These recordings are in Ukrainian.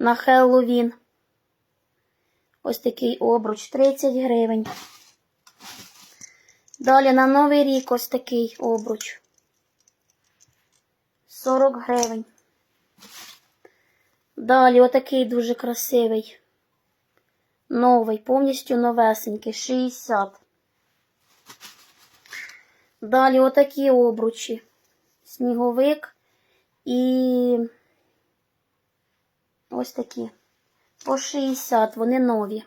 на Хеллоуін. Ось такий обруч 30 гривень. Далі на Новий рік ось такий обруч. 40 гривень. Далі отакий дуже красивий. Новий, повністю новесенький, 60. Далі отакі обручі. Сніговик і ось такі. По 60, вони нові.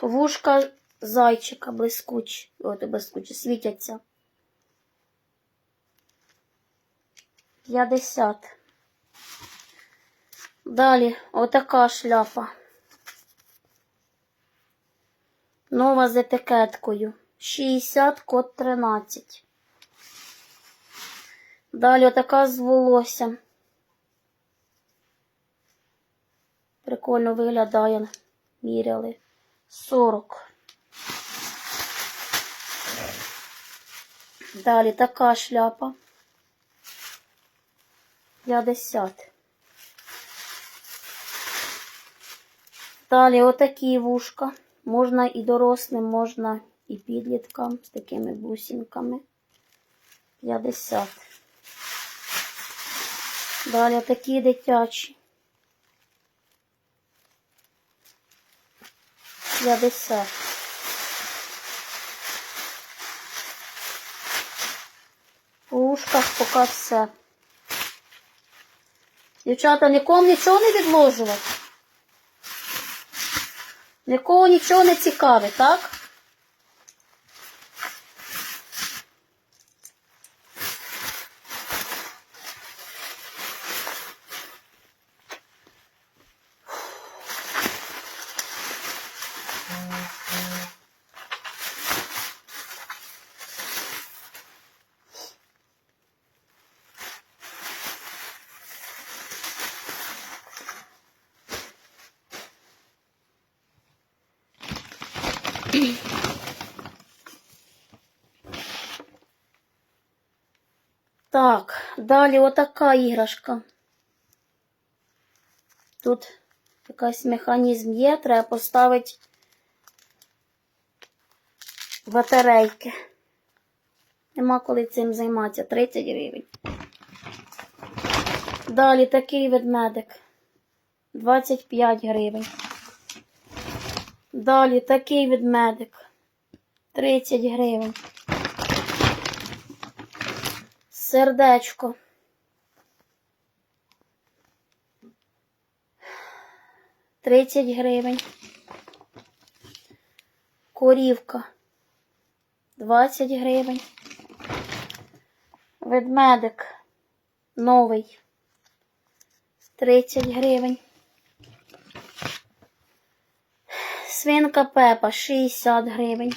Вушка зайчика блискучі. От блискучі, світяться. 50. Далі отака шляпа. Нова з етикеткою. 60 код 13. Далі отака з волоссям. Прикольно виглядає. Міряли. 40. Далі така шляпа. 50. Далі отакі вушка. Можна і дорослим, можна і підліткам з такими бусинками. 50. Далі такі дитячі. 50. По ушках поки все. Дівчата, нікому нічого не відложувати. Нікого нічого не цікавить, так? Так, далі отака іграшка. Тут якийсь механізм є, треба поставити батарейки. Нема коли цим займатися. 30 гривень. Далі такий ведмедик. 25 гривень. Далі такий ведмедик. 30 гривень. Сердечко. Тридцять гривень. Корівка. Двадцять гривень. Ведмедик. Новий. Тридцять гривень. Свинка Пепа. Шістдесят гривень.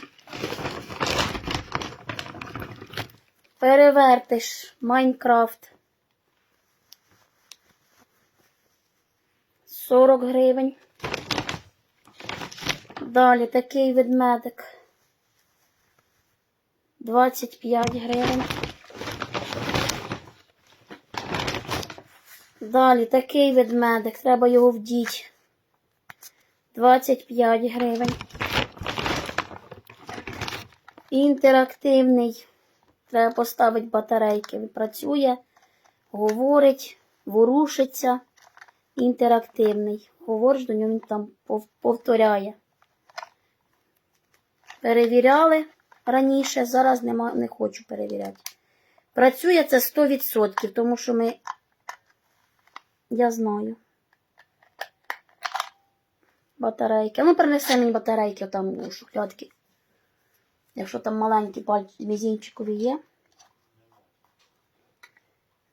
Перевертиш Майнкрафт. 40 гривень. Далі такий ведмедик. 25 гривень. Далі такий ведмедик. Треба його вдіти. 25 гривень. Інтерактивний. Треба поставити батарейки. Він працює, говорить, ворушиться. Інтерактивний. Говориш до нього, він там повторяє. Перевіряли раніше, зараз нема, не хочу перевіряти. Працює це 100%, тому що ми. Я знаю. Батарейки. Ну, принеси мені батарейки там у шухлядки. Якщо там маленькі пальці мізінчикові є.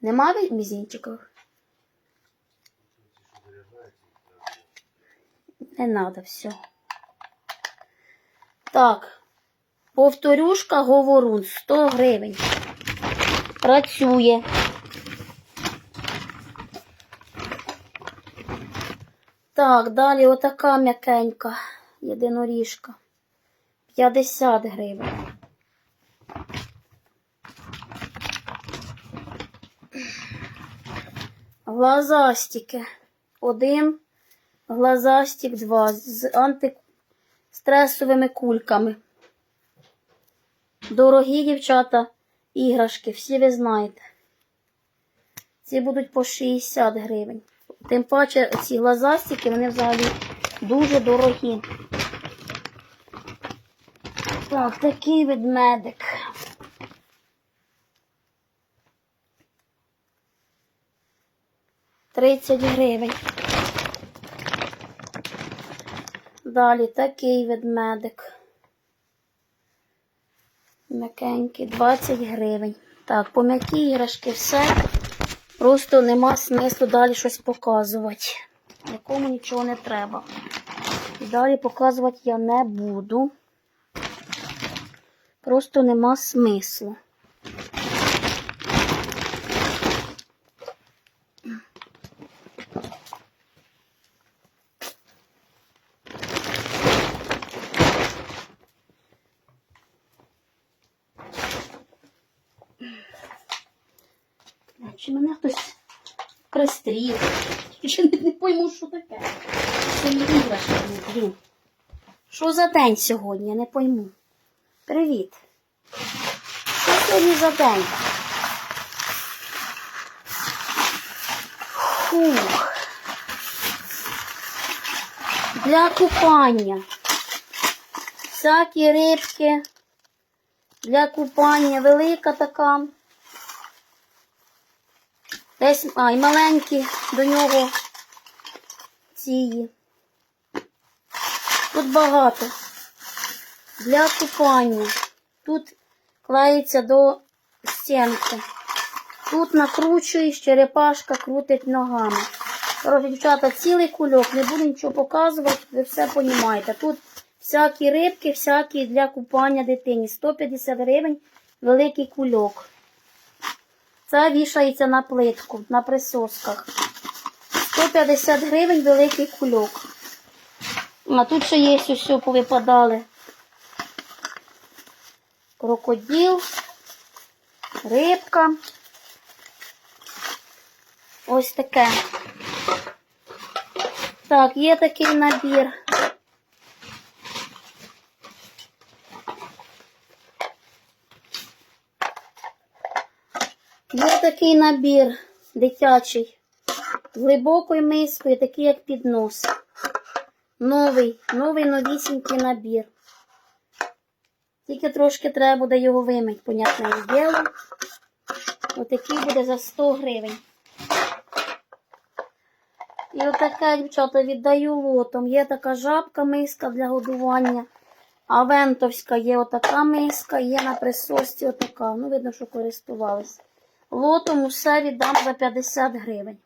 Нема мізінчикових? Не надо, все. Так. Повторюшка говорун 100 гривень. Працює. Так, далі отака м'якенька єдиноріжка. 50 гривень. Глазастики. Один. Глазастик два. З антистресовими кульками. Дорогі дівчата іграшки, всі ви знаєте. Ці будуть по 60 гривень. Тим паче ці глазастики, вони взагалі дуже дорогі. Так, такий ведмедик. Тридцять гривень. Далі такий ведмедик. М'якенький, 20 гривень. Так, по м'які іграшки все. Просто нема смислу далі щось показувати. Нікому нічого не треба. І далі показувати я не буду. Просто нема смислу. Чи мене хтось пристрів? Чи не, не пойму, що таке. Це не. Що за день сьогодні? Я не пойму. Привіт. Що сьогодні за день? Фух. Для купання. Всякі рибки. Для купання велика така. Десь, а, і маленькі до нього ці. Тут багато. Для купання. Тут клеїться до стінки. Тут накручуєш, черепашка крутить ногами. Коротше, дівчата, цілий кульок, не буду нічого показувати, ви все розумієте. Тут всякі рибки, всякі для купання дитині. 150 гривень великий кульок. Це вішається на плитку, на присосках. 150 гривень великий кульок. А тут ще є ось повипадали. Крокодил, рибка. Ось таке. Так, є такий набір. Є такий набір дитячий. З глибокою мискою, такий як піднос. Новий, новий новісінький набір. Тільки трошки треба буде його вимити, понятне діло. Отакий буде за 100 гривень. І отаке, дівчата, віддаю лотом. Є така жабка миска для годування. А вентовська є отака миска, є на присосці отака. Ну, видно, що користувалися. Лотом усе віддам за 50 гривень.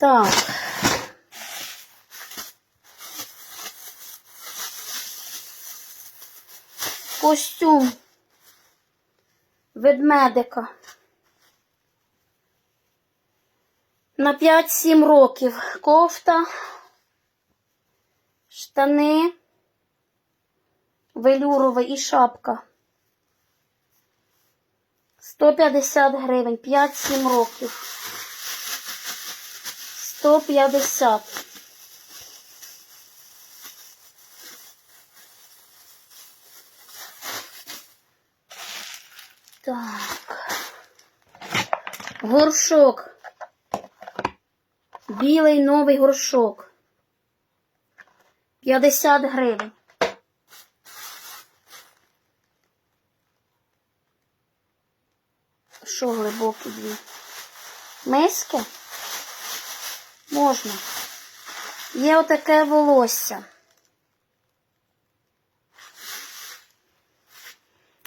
Так. Костюм ведмедика. На 5-7 років кофта, штани, велюровий і шапка. 150 гривень, 5-7 років. 150. Так. Горшок. Білий новий горшок. 50 гривень. Що глибокі дві? Миски? Можна. Є отаке волосся.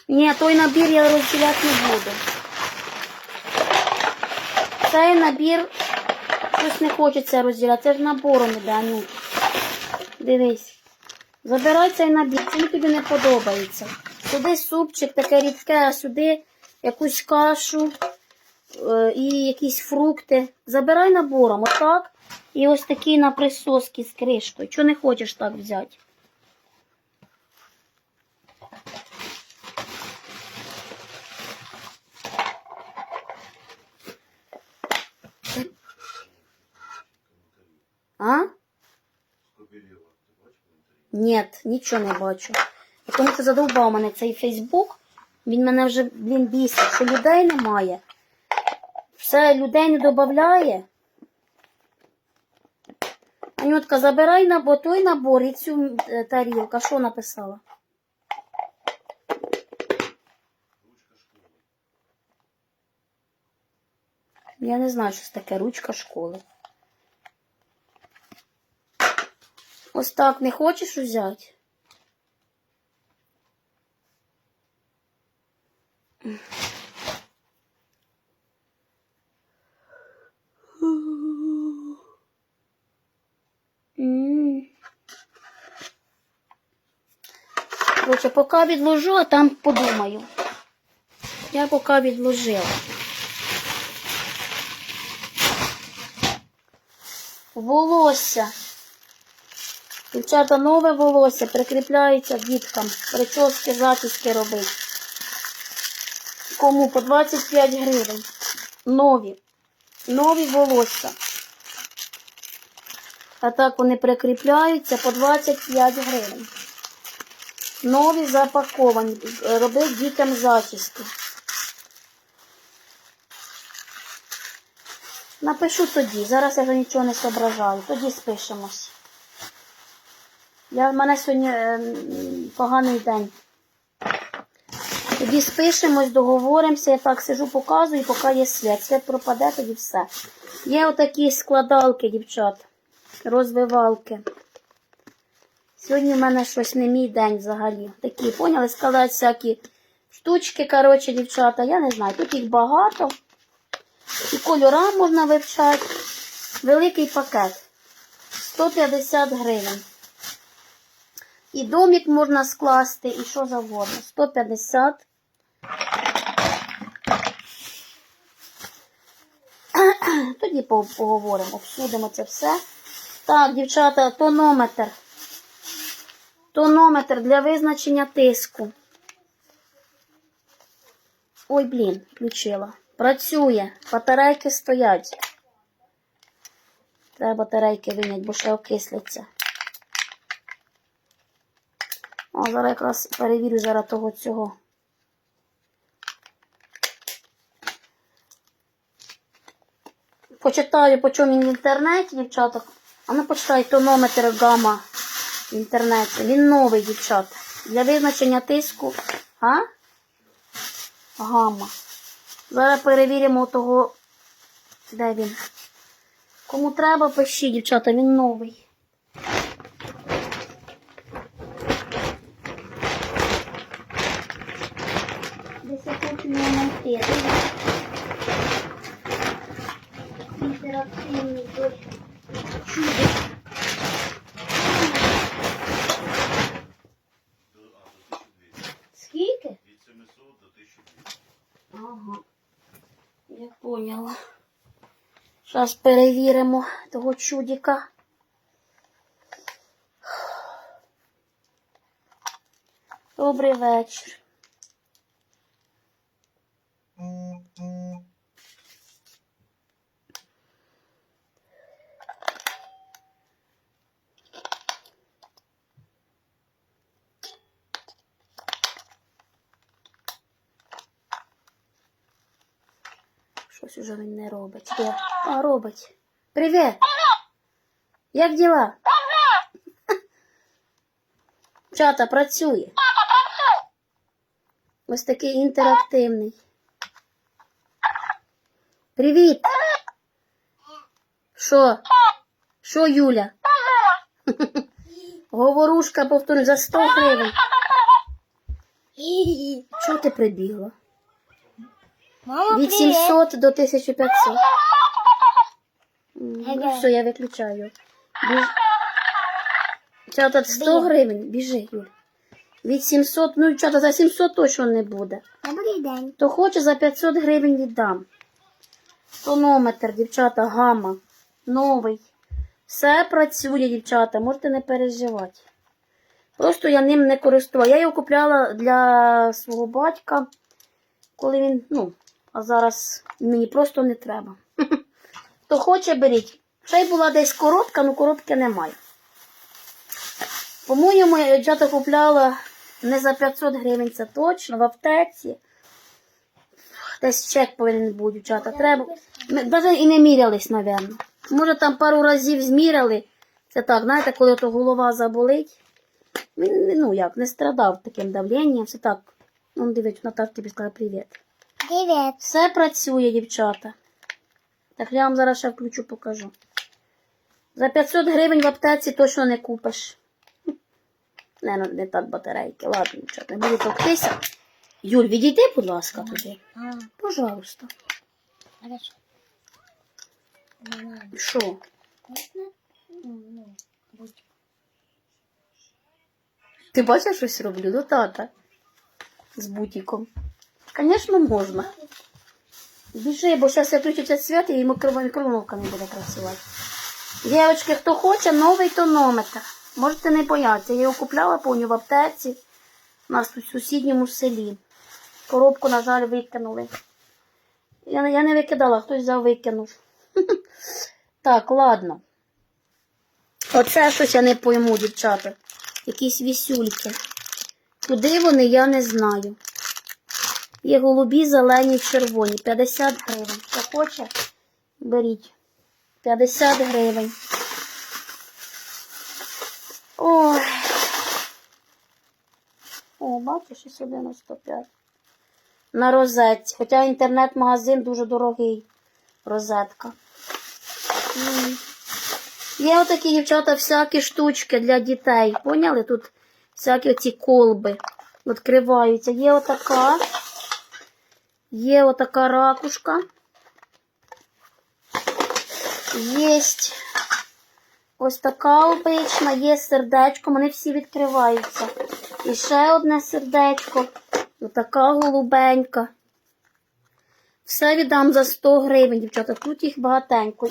Ні, той набір я розділяти не буду. Цей набір щось не хочеться розділяти. Це ж набором іде, ну. Дивись. Забирай цей набір, цим тобі не подобається. Сюди супчик таке рідке, а сюди якусь кашу і якісь фрукти. Забирай набором, отак. І ось такі на присоски з кришкою. Чого не хочеш так взяти? А? Ні, нічого не бачу. Тому що задовбав мене цей Фейсбук. Він мене вже, блін, бісить, що людей немає. Все людей не додає. Анютка, забирай набор, той набор і цю е, тарілку. Що написала? Я не знаю, що це таке ручка школи. Ось так не хочеш взяти? Поки відложу, а там подумаю. Я поки відложила. Волосся. Дівчата, нове волосся прикріпляється діткам. Прически, затиски робить. Кому по 25 гривень. Нові. Нові волосся. А так вони прикріпляються по 25 гривень. Нові запаковані. Робить дітям зачіски. Напишу тоді. Зараз я вже нічого не зображаю. Тоді спишемось. Я, в мене сьогодні е, поганий день. Тоді спишемось, договоримося, я так сижу, показую, поки є свят. Свят пропаде, тоді все. Є отакі складалки, дівчат, розвивалки. Сьогодні в мене щось не мій день взагалі. Такі, поняли, складають всякі штучки, коротше, дівчата. Я не знаю, тут їх багато. І кольора можна вивчати. Великий пакет. 150 гривень. І домик можна скласти, і що завгодно. 150. Тоді поговоримо, обсудимо це все. Так, дівчата, тонометр. Тонометр для визначення тиску. Ой, блін, включила. Працює. Батарейки стоять. Треба батарейки виняти, бо ще окисляться. О, зараз якраз перевірю зараз того цього. Почитаю, по чому він в інтернеті, дівчата. А ну почитай тонометр гама в інтернеті. Він новий, дівчата. Для визначення тиску. А? Гама. Зараз перевіримо того. Де він? Кому треба, пишіть, дівчата, він новий. Десь я хочу його знайти. Інтерактивний той чудо. Скільки? Від 700 до 1200. Ага. Я поняла. Зараз перевіримо того чудіка. Добрий вечір. Щось уже він не робить. Де? А, робить. Привіт! Як діла? Чата працює. Ось такий інтерактивний. Привіт! Що? Що, Юля? Говорушка, повторю, за 100 гривень. Чого ти прибігла? Мама, Від 700 до 1500. Ну все, я виключаю. Біж... Чата 100 гривень, біжи, Юль. Від 700, ну чата за 700 точно не буде. Добрий день. То хоче за 500 гривень віддам. Тонометр, дівчата, гама. Новий. Все працює, дівчата, можете не переживати. Просто я ним не користувала. Я його купляла для свого батька, коли він, ну, а зараз мені просто не треба. Хто хоче, беріть. Ще й була десь коробка, але коробки немає. По-моєму, я дівчата купляла не за 500 гривень, це точно, в аптеці. Десь чек повинен бути, дівчата. Треба. Ми навіть і не мірялись, напевно. Може, там пару разів зміряли. Це так, знаєте, коли то голова заболить. Він, ну як, не страдав таким давленням, все так. Ну, дивись, Наташ тобі сказала привіт. Привіт. Все працює, дівчата. Так я вам зараз ще включу, покажу. За 500 гривень в аптеці точно не купиш. Не, ну, не так батарейки. Ладно, дівчата, не буду топтися. Юль, відійди, будь ласка, туди. Пожалуйста. Що? Ну, ну. Ти бачиш, щось роблю до тата з бутіком. Звісно, можна. Біжи, бо зараз я включиться свят і мікро- мікроволновка не буде працювати. Дівчатки, хто хоче, новий тонометр. Можете не боятися. Я його купляла повню в аптеці. У нас тут в сусідньому селі. Коробку, на жаль, викинули. Я, я не викидала, хтось взяв викинув. Так, ладно. Оце щось я не пойму, дівчата. Якісь вісюльки. Куди вони, я не знаю. Є голубі, зелені, червоні. 50 гривень. Хто хоче, беріть. 50 гривень. Ой. О, бачиш, 695. На розетці. Хоча інтернет-магазин дуже дорогий. Розетка. Є отакі дівчата всякі штучки для дітей. Поняли? Тут всякі оці колби відкриваються. Є отака. Є отака ракушка. Є ось така обична, є сердечко, вони всі відкриваються. І ще одне сердечко. Отака голубенька. Все віддам за 100 гривень, дівчата. Тут їх багатенько.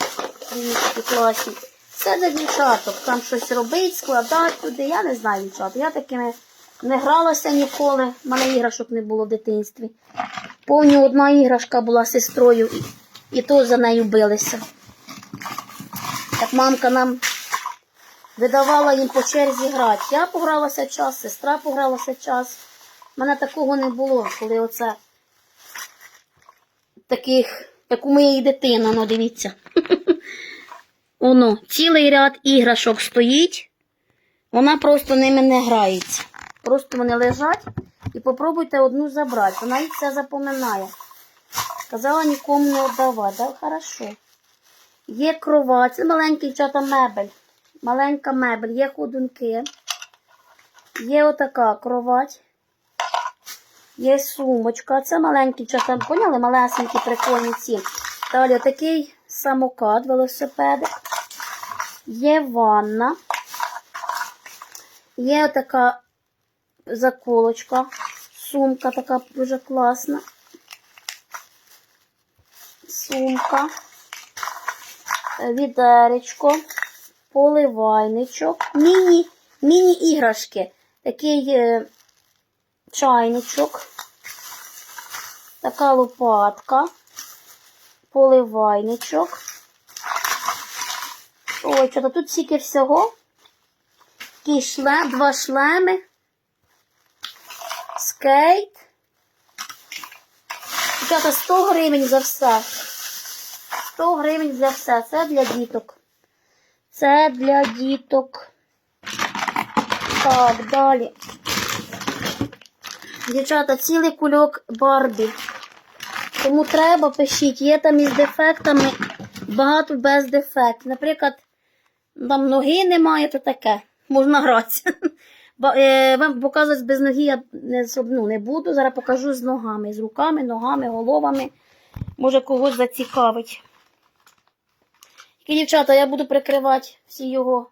Класні. Все для дівчаток. Там щось робить, складати туди. Я не знаю, дівчата. Я такими не гралася ніколи. У мене іграшок не було в дитинстві. Повню одна іграшка була сестрою, і, і то за нею билися. Так мамка нам видавала їм по черзі грати. Я погралася час, сестра погралася час. У мене такого не було, коли оце таких, як у моєї дитини, ну дивіться. Воно, цілий ряд іграшок стоїть, вона просто ними не грається. Просто вони лежать і попробуйте одну забрати. Вона їх все запоминає. Казала нікому не віддавати. Да? Хорошо. Є кровать, це маленький дівчата мебель. Маленька мебель, є ходунки. Є отака кровать. Є сумочка. Це маленький дівчата, поняли? Малесенькі прикольні ці. Далі такий самокат, велосипедик. Є ванна. Є така заколочка. Сумка така дуже класна. Сумка. Відеречко. Поливайничок. Міні, міні-іграшки. Такий е, чайничок. Така лопатка. Поливайничок. Ой, що тут стільки всього. Такий шлем, два шлеми. Скейт. Дівчата, 100 гривень за все. 100 гривень за все. Це для діток. Це для діток. Так, далі. Дівчата, цілий кульок Барбі. Кому треба, пишіть. Є там із дефектами, багато без дефектів. Наприклад, там ноги немає, то таке. Можна гратися. Е, Вам показувати без ноги я не, ну, не буду. Зараз покажу з ногами, з руками, ногами, головами. Може когось зацікавить. Тільки, дівчата, я буду прикривати всі його.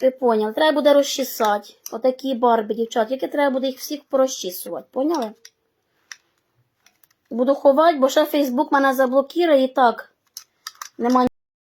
Ви поняли? Треба буде розчесати. Отакі барби, дівчат. Які треба буде їх всіх порозчісувати. Поняли? Буду ховати, бо ще Фейсбук мене заблокує і так. Нема